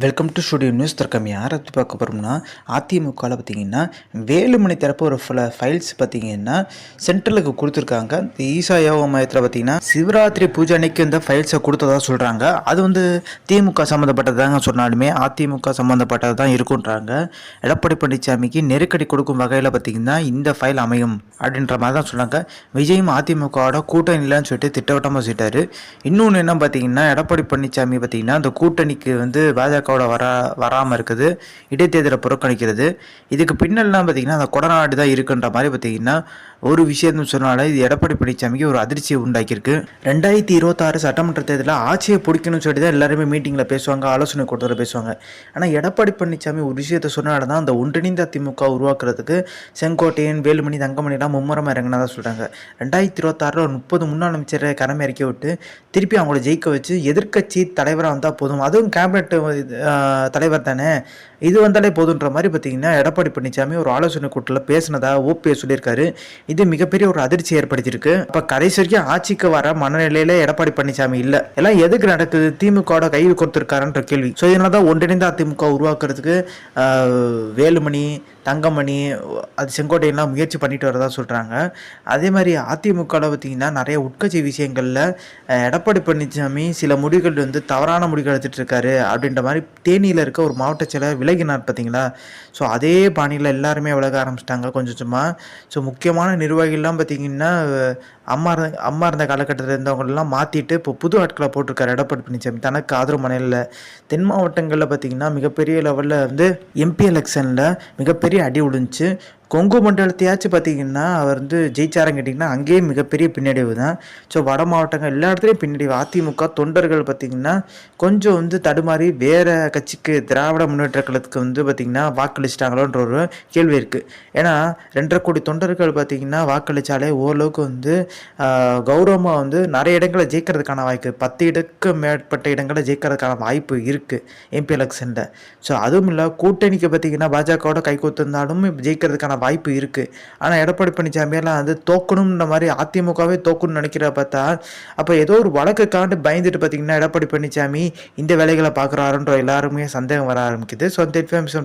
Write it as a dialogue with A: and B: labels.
A: Welcome to studio news தர்க்கம் யாரை பற்றி பார்க்க போகிறோம்னா அதிமுகவில் பார்த்தீங்கன்னா வேலுமணி தரப்பு ஒரு ஃபுல்ல ஃபைல்ஸ் பார்த்தீங்கன்னா சென்ட்ரலுக்கு கொடுத்துருக்காங்க. இந்த ஈசா யோகா மையத்தில் பார்த்தீங்கன்னா சிவராத்திரி பூஜை அன்னைக்கு இந்த ஃபைல்ஸை கொடுத்ததா சொல்கிறாங்க அது வந்து திமுக சம்மந்தப்பட்டதாங்க சொன்னாலுமே அதிமுக சம்மந்தப்பட்டது தான் இருக்குன்றாங்க. எடப்பாடி பழனிசாமிக்கு நெருக்கடி கொடுக்கும் வகையில் பார்த்தீங்கன்னா இந்த ஃபைல் அமையும் அப்படின்ற மாதிரி தான் சொன்னாங்க. விஜயும் அதிமுகவோட கூட்டணி இல்லைன்னு சொல்லிட்டு திட்டவட்டமாக சொல்லிட்டாரு. இன்னொன்று என்ன பார்த்தீங்கன்னா எடப்பாடி பழனிசாமி பார்த்தீங்கன்னா அந்த கூட்டணிக்கு வந்து பாஜகவோட வரா வராமல் இருக்குது. இடைத்தேர்தலை புறக்கணிக்கிறது. இதுக்கு பின்னல்லாம் பார்த்திங்கன்னா அந்த கொடநாடு தான் இருக்குன்ற மாதிரி பார்த்திங்கன்னா ஒரு விஷயம் சொன்னால இது எடப்பாடி பழனிசாமிக்கு ஒரு அதிர்ச்சியை உண்டாக்கியிருக்கு. ரெண்டாயிரத்தி இருபத்தாறு சட்டமன்ற தேர்தலில் ஆட்சியை பிடிக்கணும்னு சொல்லி தான் எல்லாருமே மீட்டிங்கில் பேசுவாங்க ஆலோசனை கூட்டத்தில் பேசுவாங்க. ஆனால் எடப்பாடி பழனிசாமி ஒரு விஷயத்த சொன்னால தான் அந்த ஒன்றிணைந்த திமுக உருவாக்குறதுக்கு செங்கோட்டையன் வேலுமணி தங்கமணிலாம் மும்முரமாக இறங்கினதா சொல்கிறாங்க ரெண்டாயிரத்தி இருபத்தாறில் ஒரு முப்பது முன்னாள் அமைச்சரை கடமை இறக்கி விட்டு திருப்பி அவங்கள ஜெயிக்க வச்சு எதிர்க்கட்சி தலைவராக வந்தால் போதும். அதுவும் கேபினெட் தலைவர் தானே? இது வந்தாலே போதுன்ற மாதிரி பார்த்தீங்கன்னா எடப்பாடி பழனிசாமி ஒரு ஆலோசனை கூட்டத்தில் பேசினதா ஓபிஎஸ் சொல்லியிருக்காரு. இது மிகப்பெரிய ஒரு அதிர்ச்சி ஏற்படுத்தியிருக்கு. அப்போ கடைசி வரைக்கும் ஆட்சிக்கு வர மனநிலையில எடப்பாடி பழனிசாமி இல்லை. எல்லாம் எதுக்கு நடக்குது? திமுகவோட கையில் கொடுத்துருக்காருன்ற கேள்வி. ஸோ இதனால தான் ஒன்றிணைந்த அதிமுக உருவாக்குறதுக்கு வேலுமணி தங்கமணி அது செங்கோட்டையெல்லாம் முயற்சி பண்ணிட்டு வரதா சொல்கிறாங்க அதே மாதிரி அதிமுகவில் பார்த்தீங்கன்னா நிறைய உட்கட்சி விஷயங்களில் எடப்பாடி பழனிசாமி சில முடிவுகள் வந்து தவறான முடிவுகள் எடுத்துகிட்டு இருக்காரு அப்படின்ற மாதிரி தேனியில் இருக்க ஒரு மாவட்ட செயலர் விலகினார் பார்த்தீங்களா ஸோ அதே பாணியில் எல்லாருமே விலக ஆரம்பிச்சிட்டாங்க கொஞ்சம் கொஞ்சமாக ஸோ முக்கியமான நிர்வாகிகள்லாம் பார்த்தீங்கன்னா அம்மா இருந்த அம்மா இருந்த காலகட்டத்தில் இருந்தவங்களெல்லாம் மாற்றிட்டு இப்போ புது ஆட்களை போட்டிருக்காரு எடப்பாடி பழனிசாமி தனக்கு ஆதரவு மனையில் தென் மாவட்டங்களில் பார்த்தீங்கன்னா மிகப்பெரிய லெவலில் வந்து எம்பி எலெக்ஷனில் மிகப்பெரிய அடி விழுந்துச்சு கொங்கு மண்டலத்தையாச்சும் பார்த்தீங்கன்னா அவர் வந்து ஜெயிச்சாரன்னு கேட்டிங்கன்னா அங்கேயும் மிகப்பெரிய பின்னடைவு தான். ஸோ வட மாவட்டங்கள் எல்லா இடத்துலையும் பின்னடைவு. அதிமுக தொண்டர்கள் பார்த்திங்கன்னா கொஞ்சம் வந்து தடுமாறி வேறு கட்சிக்கு திராவிட முன்னேற்ற கழகத்துக்கு வந்து பார்த்திங்கன்னா வாக்களிச்சிட்டாங்களோன்ற ஒரு கேள்வி இருக்குது ஏன்னா ரெண்டரை கோடி தொண்டர்கள் பார்த்திங்கன்னா வாக்களித்தாலே ஓரளவுக்கு வந்து கௌரவமாக வந்து நிறைய இடங்களை ஜெயிக்கிறதுக்கான வாய்ப்பு பத்து இடக்கு மேற்பட்ட இடங்களை ஜெயிக்கிறதுக்கான வாய்ப்பு இருக்குது எம்பி எலெக்ஷனில் ஸோ அதுவும் இல்லை கூட்டணிக்கு பார்த்திங்கன்னா பாஜகவோட கை கோத்திருந்தாலும் ஜெயிக்கிறதுக்கான வாய்ப்பு இருக்குது ஆனால் எடப்பாடி பழனிசாமியெல்லாம் வந்து தோக்கணும்ன்ற மாதிரி அதிமுகவே தோக்கணும்னு நினைக்கிற பார்த்தா அப்போ ஏதோ ஒரு வழக்குக்காண்டு பயந்துட்டு பார்த்தீங்கன்னா எடப்பாடி பழனிசாமி இந்த வேலைகளை பார்க்குறாருன்ற எல்லாருமே சந்தேகம் வர ஆரம்பிக்குது. So thanks